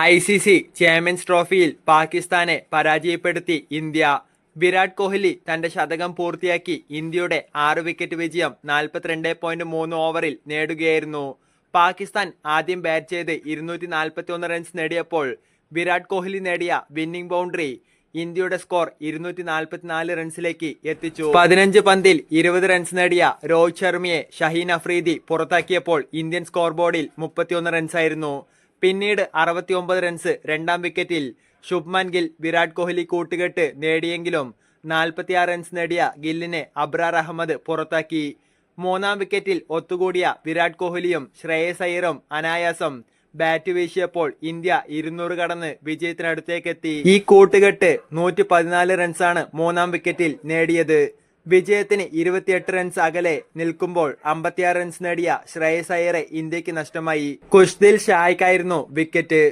I C C champions ട്രോഫിയിൽ പാകിസ്ഥാനെ പരാജയപ്പെടുത്തി ഇന്ത്യ. വിരാട് കോഹ്ലി തന്റെ ശതകം പൂർത്തിയാക്കി ഇന്ത്യയുടെ ആറ് വിക്കറ്റ് വിജയം നാൽപ്പത്തിരണ്ട് പോയിന്റ് മൂന്ന് ഓവറിൽ നേടുകയായിരുന്നു. പാകിസ്ഥാൻ ആദ്യം ബാറ്റ് ചെയ്ത് ഇരുന്നൂറ്റി നാൽപ്പത്തി ഒന്ന് റൺസ് നേടിയപ്പോൾ വിരാട് കോഹ്ലി നേടിയ വിന്നിംഗ് ബൗണ്ടറി ഇന്ത്യയുടെ സ്കോർ ഇരുന്നൂറ്റി നാൽപ്പത്തിനാല് റൺസിലേക്ക് എത്തിച്ചു. പതിനഞ്ച് പന്തിൽ ഇരുപത് റൺസ് നേടിയ രോഹിത് ശർമ്മയെ ഷഹീൻ അഫ്രീദി പുറത്താക്കിയപ്പോൾ ഇന്ത്യൻ സ്കോർ ബോർഡിൽ മുപ്പത്തിയൊന്ന് റൺസായിരുന്നു പിന്നീട് അറുപത്തിയൊമ്പത് റൺസ് രണ്ടാം വിക്കറ്റിൽ ശുഭ്മാൻ ഗിൽ വിരാട് കോഹ്ലി കൂട്ടുകെട്ട് നേടിയെങ്കിലും നാൽപ്പത്തിയാറ് റൺസ് നേടിയ ഗില്ലിനെ അബ്രാർ അഹമ്മദ് പുറത്താക്കി. മൂന്നാം വിക്കറ്റിൽ ഒത്തുകൂടിയ വിരാട് കോഹ്ലിയും ശ്രേയസ് അയ്യറും അനായാസം ബാറ്റ് വീശിയപ്പോൾ ഇന്ത്യ ഇരുന്നൂറ് കടന്ന് വിജയത്തിനടുത്തേക്കെത്തി. ഈ കൂട്ടുകെട്ട് നൂറ്റി പതിനാല് റൺസാണ് മൂന്നാം വിക്കറ്റിൽ നേടിയത്. വിജയത്തിന് ഇരുപത്തിയെട്ട് റൺസ് അകലെ നിൽക്കുമ്പോൾ അമ്പത്തിയാറ് റൺസ് നേടിയ ശ്രേയസ് അയ്യറെ ഇന്ത്യയ്ക്ക് നഷ്ടമായി. കുഷ്ദിൽ ഷായ്ക്കായിരുന്നു വിക്കറ്റ്